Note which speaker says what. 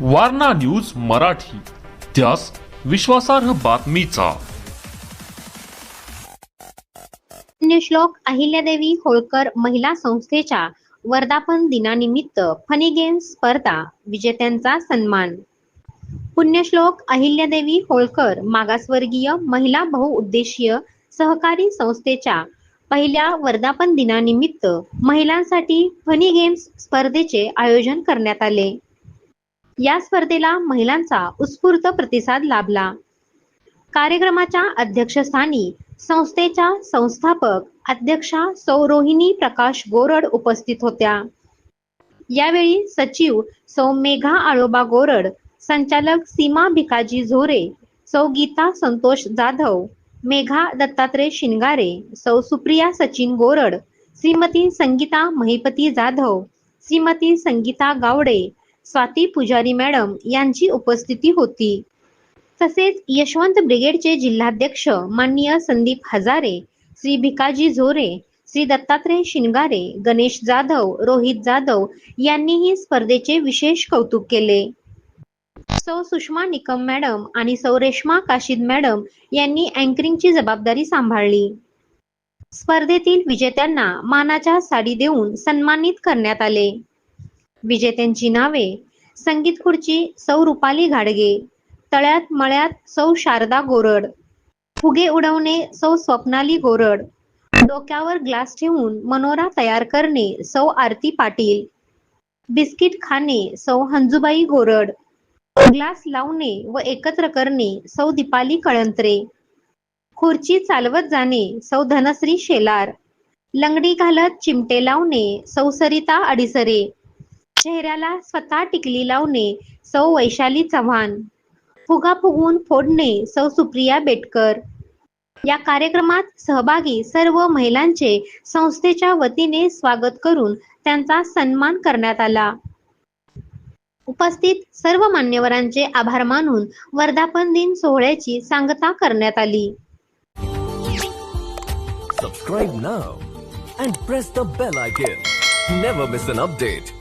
Speaker 1: Warna news Marathi. त्यास विश्वासार्ह बातमीचा.
Speaker 2: पुण्यश्लोक अहिल्यादेवी होळकर महिला संस्थेच्या वर्धापन दिनानिमित्त फनी गेम्स स्पर्धा विजेत्यांचा सन्मान. पुण्यश्लोक अहिल्यादेवी होळकर मागासवर्गीय महिला बहुउद्देशीय सहकारी संस्थेच्या पहिल्या वर्धापन दिनानिमित्त महिलांसाठी फनी गेम्स स्पर्धेचे आयोजन करण्यात आले. या स्पर्धेला महिलांचा उत्स्फूर्त प्रतिसाद लाभला. कार्यक्रमाच्या अध्यक्षस्थानी संस्थेच्या संस्थापक अध्यक्षा सौ रोहिणी प्रकाश गोरड उपस्थित होत्या. यावेळी सचिव सौ मेघा आळोबा गोरड संचालक सीमा भिकाजी झोरे सौ गीता संतोष जाधव मेघा दत्तात्रय शिंगारे सौ सुप्रिया सचिन गोरड श्रीमती संगीता महिपती जाधव श्रीमती संगीता गावडे स्वाती पुजारी मॅडम यांची उपस्थिती होती. तसेच यशवंत ब्रिगेडचे जिल्हाध्यक्ष माननीय संदीप हजारे श्री भिकाजी झोरे श्री दत्तात्रय शिंगारे गणेश जाधव रोहित जाधव यांनीही स्पर्धेचे विशेष कौतुक केले. सौ सुषमा निकम मॅडम आणि सौ रेश्मा काशीद मॅडम यांनी अँकरिंगची जबाबदारी सांभाळली. स्पर्धेतील विजेत्यांना मानाच्या साडी देऊन सन्मानित करण्यात आले. विजेत्यांची नावे संगीत खुर्ची सौ रुपाली घाडगे तळ्यात मळ्यात सौ शारदा गोरड फुगे उडवणे सौ स्वप्नाली गोरड डोक्यावर ग्लास ठेवून मनोरा तयार करणे सौ आरती पाटील बिस्किट खाणे सौ हंजूबाई गोरड ग्लास लावणे व एकत्र करणे सौ दीपाली कळंत्रे खुर्ची चालवत जाणे सौ धनश्री शेलार लंगडी घालत चिमटे लावणे सौ सरिता अडिसरे चेहऱ्याला स्वतः टिकली लावणे सौ वैशाली चव्हाण. फुगा फुगवून फोडणे सौ सुप्रिया बेटकर. या कार्यक्रमात सहभागी सर्व महिलांचे संस्थेच्या वतीने स्वागत करून त्यांचा सन्मान करण्यात आला. उपस्थित सर्व मान्यवरांचे आभार मानून वर्धापन दिन सोहळ्याची सांगता करण्यात आली.
Speaker 3: Subscribe now and press the bell icon never miss an update